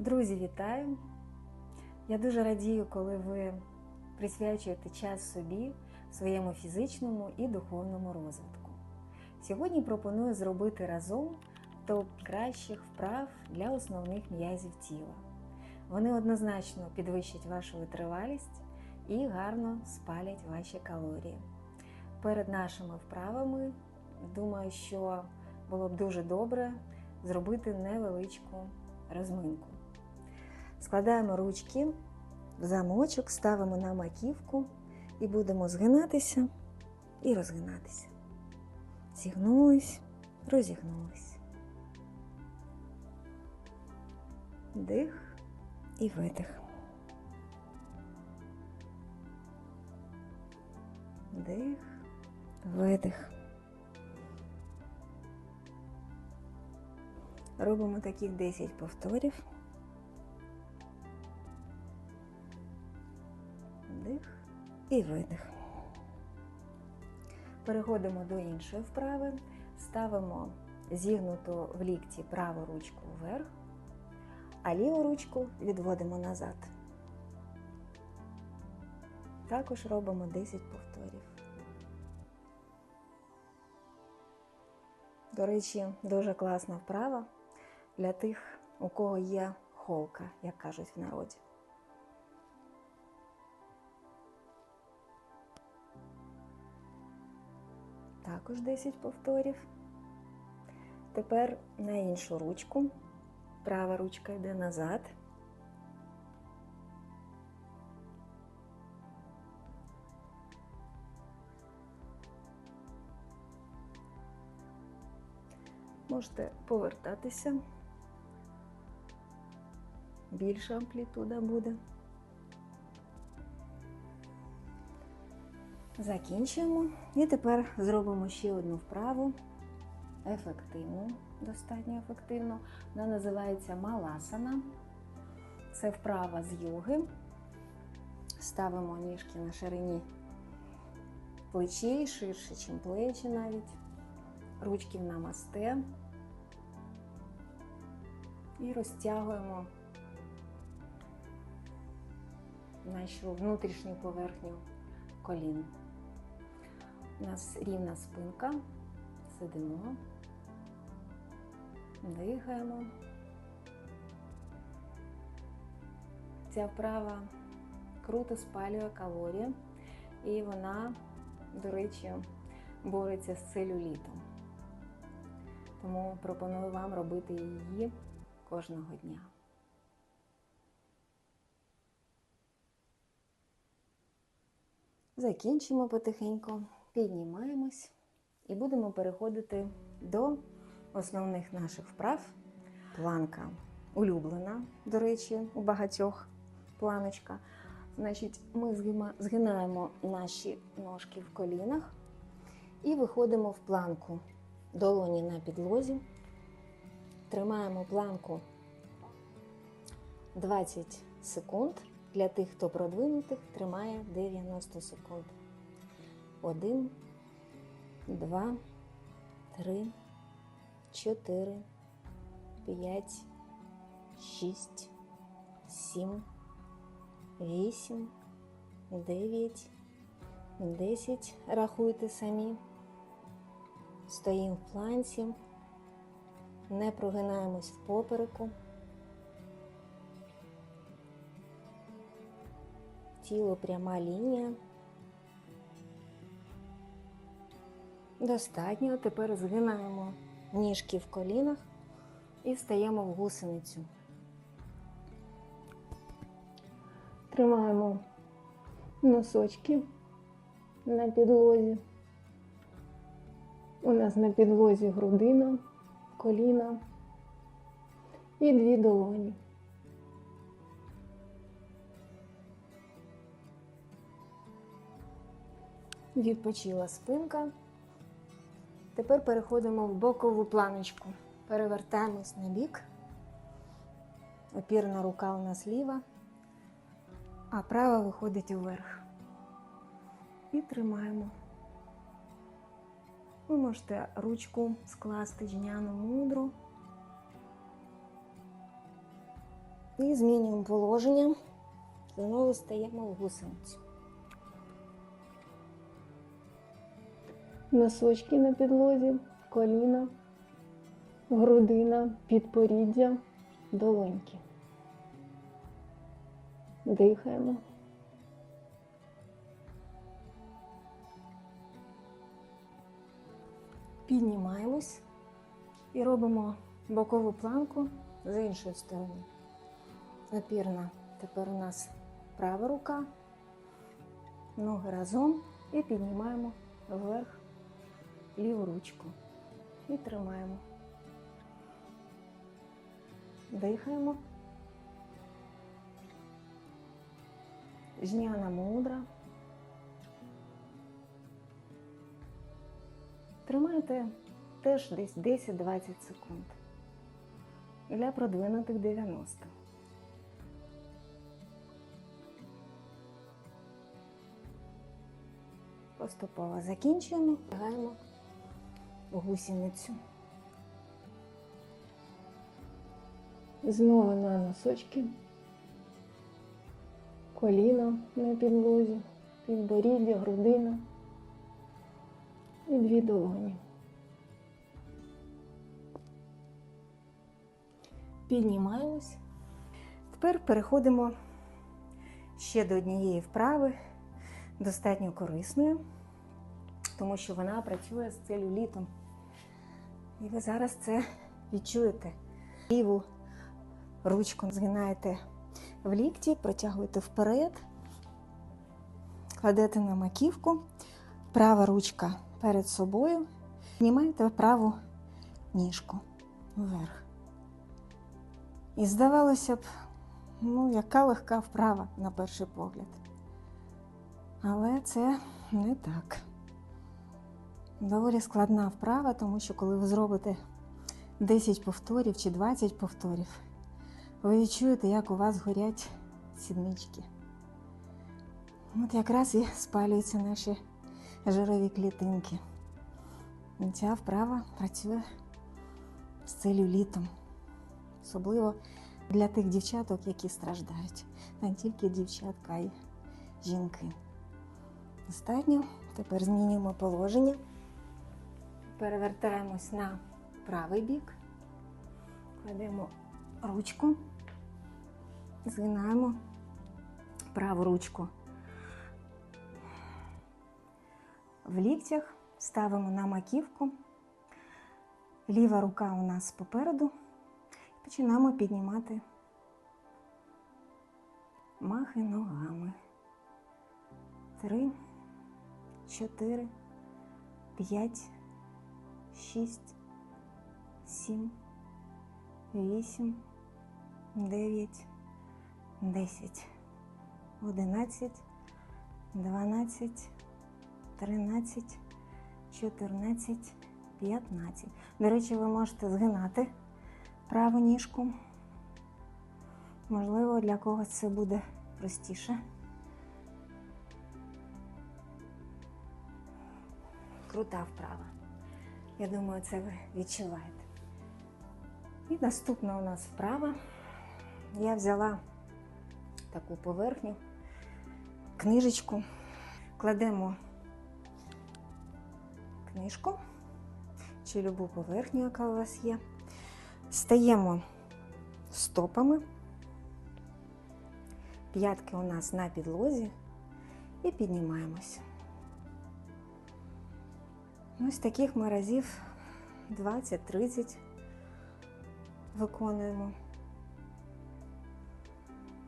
Друзі, вітаю! Я дуже радію, коли ви присвячуєте час собі, своєму фізичному і духовному розвитку. Сьогодні пропоную зробити разом топ кращих вправ для основних м'язів тіла. Вони однозначно підвищать вашу витривалість і гарно спалять ваші калорії. Перед нашими вправами думаю, що було б дуже добре зробити невеличку розминку. Складаємо ручки в замочок, ставимо на маківку і будемо згинатися і розгинатися. Зігнулись, розігнулись. Дих і видих. Дих, видих. Робимо таких 10 повторів. І видих. Переходимо до іншої вправи. Ставимо зігнуту в лікті праву ручку вверх, а ліву ручку відводимо назад. Також робимо 10 повторів. До речі, дуже класна вправа для тих, у кого є холка, як кажуть в народі. Також 10 повторів. Тепер на іншу ручку. Права ручка йде назад. Можете повертатися. Більша амплітуда буде. Закінчуємо. І тепер зробимо ще одну вправу. Ефективну, достатньо ефективну. Вона називається маласана. Це вправа з йоги. Ставимо ніжки на ширині плечей, ширше, ніж плечі навіть. Ручки в намасте. І розтягуємо нашу внутрішню поверхню колін. У нас рівна спинка, сидимо, дихаємо. Ця вправа круто спалює калорії, і вона, до речі, бореться з целюлітом. Тому пропоную вам робити її кожного дня. Закінчимо потихеньку, піднімаємось і будемо переходити до основних наших вправ. Планка улюблена, до речі, у багатьох планочка. Значить, ми згинаємо наші ножки в колінах і виходимо в планку. Долоні на підлозі. Тримаємо планку 20 секунд. Для тих, хто продвинутих, тримає 90 секунд. Один, два, три, чотири, п'ять, шість, сім, вісім, дев'ять, десять. Рахуйте самі. Стоїмо в планці, не прогинаємось в попереку. тіло пряма лінія. Достатньо. Тепер згинаємо ніжки в колінах і встаємо в гусеницю. Тримаємо носочки на підлозі. У нас на підлозі грудина, коліна і дві долоні. Відпочила спинка. Тепер переходимо в бокову планочку. Перевертаємось на бік. Опірна рука у нас ліва, а права виходить вверх. І тримаємо. Ви можете ручку скласти жняну мудру І змінюємо положення. Знову стаємо в гусеницю. Носочки на підлозі, коліна, грудина, підпоріддя, долоньки. Дихаємо. Піднімаємось і робимо бокову планку з іншої сторони. Напірна. Тепер у нас права рука, ноги разом і піднімаємо вверх ліву ручку. І тримаємо. Дихаємо. Жняна мудра. Тримайте теж десь 10-20 секунд. Для продвинутих 90. Поступово закінчуємо, лягаємо гусеницю. Знову на носочки. Коліна на підлозі, підборіддя, грудина і дві долоні. Піднімаємось. Тепер переходимо ще до однієї вправи, достатньо корисної, тому що вона працює з целюлітом. І ви зараз це відчуєте. Ліву ручку згинаєте в лікті, протягуєте вперед, кладете на маківку, права ручка перед собою, знімаєте праву ніжку вверх. І здавалося б, ну, яка легка вправа на перший погляд. Але це не так. Доволі складна вправа, тому що коли ви зробите 10 повторів чи 20 повторів, ви відчуєте, як у вас горять сіднички. От якраз і спалюються наші жирові клітинки. Ця вправа працює з целюлітом. Особливо для тих дівчаток, які страждають. Не тільки дівчатка, а й жінки. Достатньо. Тепер змінюємо положення. Перевертаємось на правий бік. Кладемо ручку, згинаємо праву ручку. В ліктях ставимо на маківку. Ліва рука у нас попереду. Починаємо піднімати махи ногами. Три, чотири, п'ять, шість, сім, вісім, дев'ять, десять, одинадцять, дванадцять, тринадцять, чотирнадцять, п'ятнадцять. До речі, ви можете згинати праву ніжку. Можливо, для когось це буде простіше. Крута вправа. Я думаю, це ви відчуваєте. І наступна у нас вправа. Я взяла таку поверхню, книжечку, кладемо книжку чи любу поверхню, яка у вас є. Стаємо стопами, п'ятки у нас на підлозі і піднімаємось. Ось таких ми разів 20-30 виконуємо.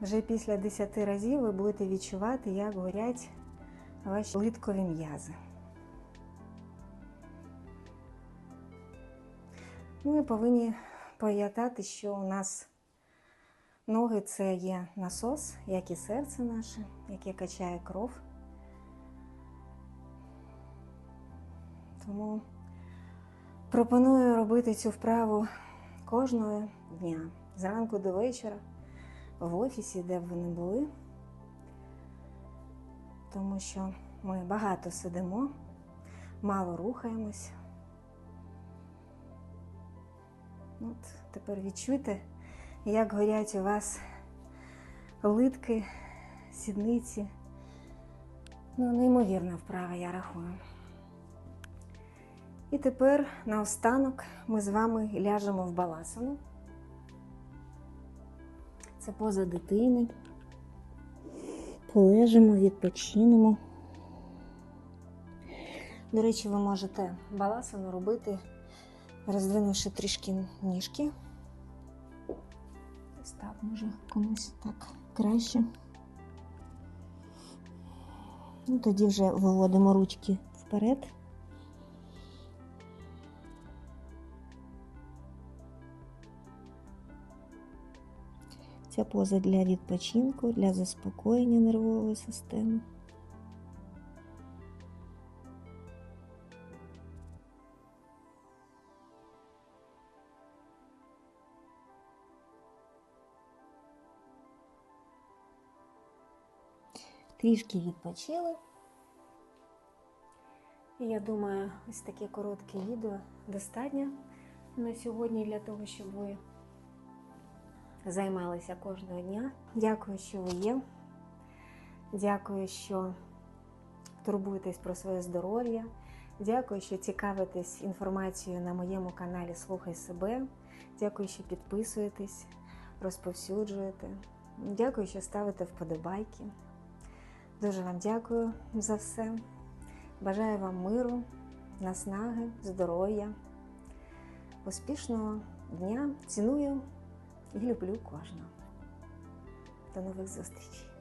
Вже після 10 разів ви будете відчувати, як горять ваші литкові м'язи. Ну і повинні пам'ятати, що у нас ноги це є насос, як і серце наше, яке качає кров. Тому пропоную робити цю вправу кожного дня, зранку до вечора, в офісі, де б ви не були, тому що ми багато сидимо, мало рухаємось. От тепер відчуйте, як горять у вас литки, сідниці. Ну, неймовірна вправа, я рахую. І тепер наостанок ми з вами ляжемо в баласану. Це поза дитини. Полежимо, відпочинемо. До речі, ви можете баласану робити, роздвинувши трішки ніжки. Ось так, може комусь так краще. Ну, тоді вже виводимо ручки вперед. Ця поза для відпочинку, для заспокоєння нервової системи. Трішки відпочили. Я думаю, ось таке коротке відео достатньо на сьогодні для того, щоб ви займалися кожного дня. Дякую, що ви є. Дякую, що турбуєтесь про своє здоров'я. Дякую, що цікавитесь інформацією на моєму каналі Слухай себе. Дякую, що підписуєтесь, розповсюджуєте. Дякую, що ставите вподобайки. Дуже вам дякую за все. Бажаю вам миру, наснаги, здоров'я, успішного дня. Ціную і люблю кожного. До нових зустрічей!